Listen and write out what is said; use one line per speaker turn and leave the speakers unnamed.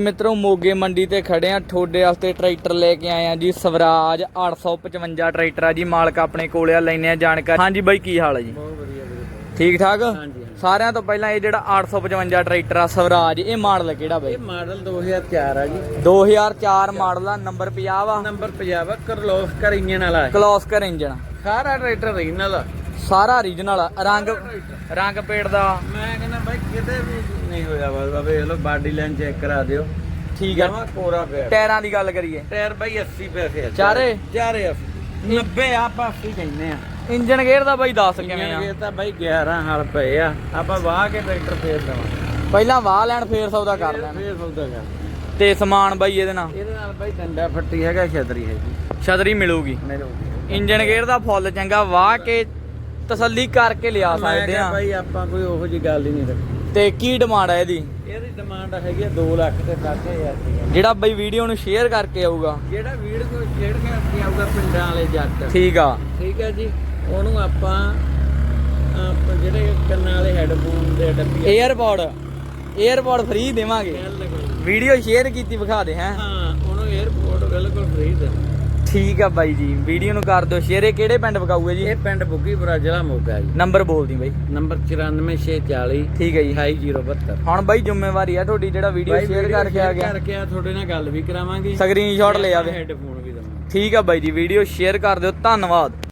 ਮਿੱਤਰੋ ਮੋਗੇ ਮੰਡੀ ਤੇ ਖੜੇ ਆ। ਠੋਡੇ ਵਾਸਤੇ ਟਰੈਕਟਰ ਲੈ ਕੇ ਆਏ ਆ ਜੀ ਸਵਰਾਜ 855 ਟਰੈਕਟਰ ਆ ਜੀ। ਮਾਲਕ ਆਪਣੇ ਕੋਲੇ ਆ ਲੈਨੇ ਆ ਜਾਣਕਾਰੀ। ਹਾਂਜੀ ਬਾਈ ਕੀ ਹਾਲ ਹੈ ਜੀ?
ਬਹੁਤ ਵਧੀਆ ਵੀਰੇ।
ਠੀਕ ਠਾਕ? ਸਾਰਿਆਂ ਤੋਂ ਪਹਿਲਾਂ ਇਹ ਜਿਹੜਾ 855 ਟਰੈਕਟਰ ਆ ਸਵਰਾਜ ਇਹ ਮਾਡਲ ਕਿਹੜਾ ਬਾਈ?
ਇਹ ਮਾਡਲ 2004 ਆ ਜੀ।
2004 ਮਾਡਲ ਆ ਨੰਬਰ 50 ਆ
ਨੰਬਰ 50 ਆ ਕਰਲੋਸ ਕਰ ਇੰਜਨ ਵਾਲਾ। ਹੈ
ਕਲੋਸਕਰ ਇੰਜਨ
ਸਾਰਾ ਟਰੈਕਟਰ ਰੀਜਨਲ ਆ।
ਸਾਰਾ ਰੀਜਨਲ ਰੰਗ ਰੰਗ ਪੇੜ ਦਾ।
ਮੈਂ ਕਹਿੰਦਾ ਬਾਈ ਕਿਤੇ ਵੀ ਨਹੀਂ ਹੋਇਆ ਵਾ ਵੇਖ ਲਓ ਬਾਡੀ ਲਾਈਨ ਚੈੱਕ ਕਰਾ ਦਿਓ।
ਠੀਕ ਆ।
ਕੋਰਾ ਪਿਆ।
ਟਾਇਰਾਂ ਦੀ ਗੱਲ ਕਰੀਏ।
ਟਾਇਰ ਬਾਈ 80 ਪੈਸੇ ਆ
ਚਾਰੇ?
ਚਾਰੇ 80 90 ਆਪਾਂ 80 ਕਹਿੰਦੇ ਆ।
ਇੰਜਨ ਗੇਅਰ ਦਾ ਬਾਈ ਦੱਸ ਕਿਵੇਂ ਆ?
ਇਹ ਤਾਂ ਬਾਈ 11 ਹਲ ਪਏ ਆ। ਆਪਾਂ ਵਾਹ ਕੇ ਟਰੈਕਟਰ ਫੇਰ ਦਵਾਂ
ਪਹਿਲਾਂ ਵਾਹ ਲੈਣ ਫੇਰ ਸੌਦਾ ਕਰ ਲੈਣ।
ਫੇਰ ਸੌਦਾ ਕਰ।
ਤੇ ਸਮਾਨ ਬਾਈ ਇਹਦੇ ਨਾਲ?
ਇਹਦੇ ਨਾਲ ਬਾਈ ਡੰਡਾ ਫੱਟੀ ਹੈਗਾ ਛਤਰੀ ਹੈਗੀ।
ਛਤਰੀ ਮਿਲੂਗੀ।
ਮੇਰੇ
ਇੰਜਨ ਗੇਅਰ ਦਾ ਫੁੱਲ ਚੰਗਾ ਵਾਹ ਕੇ ਤਸੱਲੀ ਕਰਕੇ ਲਿਆ ਸਕਦੇ ਆ
ਭਾਈ ਆਪਾਂ ਕੋਈ ਉਹੋ ਜੀ ਗੱਲ ਹੀ ਨਹੀਂ ਰੱਖੀ।
ਤੇ ਕੀ ਡਿਮਾਂਡ ਹੈ ਇਹਦੀ?
ਇਹਦੀ ਡਿਮਾਂਡ ਹੈਗੀ ਆ 2 ਲੱਖ ਤੇ 60000 ਦੀ
ਜਿਹੜਾ ਬਈ ਵੀਡੀਓ ਨੂੰ ਸ਼ੇਅਰ ਕਰਕੇ ਆਊਗਾ।
ਜਿਹੜਾ ਵੀੜ ਕੋ ਛੇੜ ਕੇ ਅੱਗੇ ਆਊਗਾ ਪਿੰਡਾਂ ਵਾਲੇ ਜੱਟ।
ਠੀਕ ਆ।
ਠੀਕ ਹੈ ਜੀ। ਉਹਨੂੰ ਆਪਾਂ ਜਿਹੜੇ ਕੰਨਾਂ ਵਾਲੇ ਹੈੱਡਫੋਨ ਦੇ ਡੱਬੀ
에ਅਰਪੋਰਟ 에ਅਰਪੋਰਟ ਫ੍ਰੀ ਦੇਵਾਂਗੇ ਵੀਡੀਓ ਸ਼ੇਅਰ ਕੀਤੀ ਵਿਖਾ ਦੇ ਹੈ।
ਹਾਂ ਉਹਨੂੰ 에어ਪੋਰਟ ਬਿਲਕੁਲ ਫ੍ਰੀ ਦੇ
ਠੀਕ ਆ ਬਾਈ ਜੀ ਵੀਡੀਓ ਨੂੰ ਕਰ ਦਿਓ ਸ਼ੇਅਰ ਇਹ ਕਿਹੜੇ ਪਿੰਡ ਵਿਕਾਊਗੇ ਜੀ?
ਇਹ ਪਿੰਡ ਬੁੱਗੀਪੁਰਾ ਜ਼ਿਲ੍ਹਾ ਮੋਗਾ ਜੀ।
ਨੰਬਰ ਬੋਲ ਦੀ ਬਾਈ।
ਨੰਬਰ 94640
ਠੀਕ ਹੈ ਜੀ।
28072
ਹੁਣ ਬਾਈ ਜ਼ਿੰਮੇਵਾਰੀ ਆ ਤੁਹਾਡੀ ਜਿਹੜਾ ਵੀਡੀਓ ਸ਼ੇਅਰ ਕਰਕੇ ਆ ਗਿਆ।
ਕਰਕੇ ਆ ਤੁਹਾਡੇ ਨਾਲ ਗੱਲ ਵੀ ਕਰਾਵਾਂਗੇ।
ਸਕਰੀਨਸ਼ਾਟ ਲੈ ਆਵੇ।
ਹੈੱਡਫੋਨ ਵੀ ਦਵਾਂਗੇ।
ਠੀਕ ਆ ਬਾਈ ਜੀ ਵੀਡੀਓ ਸ਼ੇਅਰ ਕਰ ਦਿਓ। ਧੰਨਵਾਦ।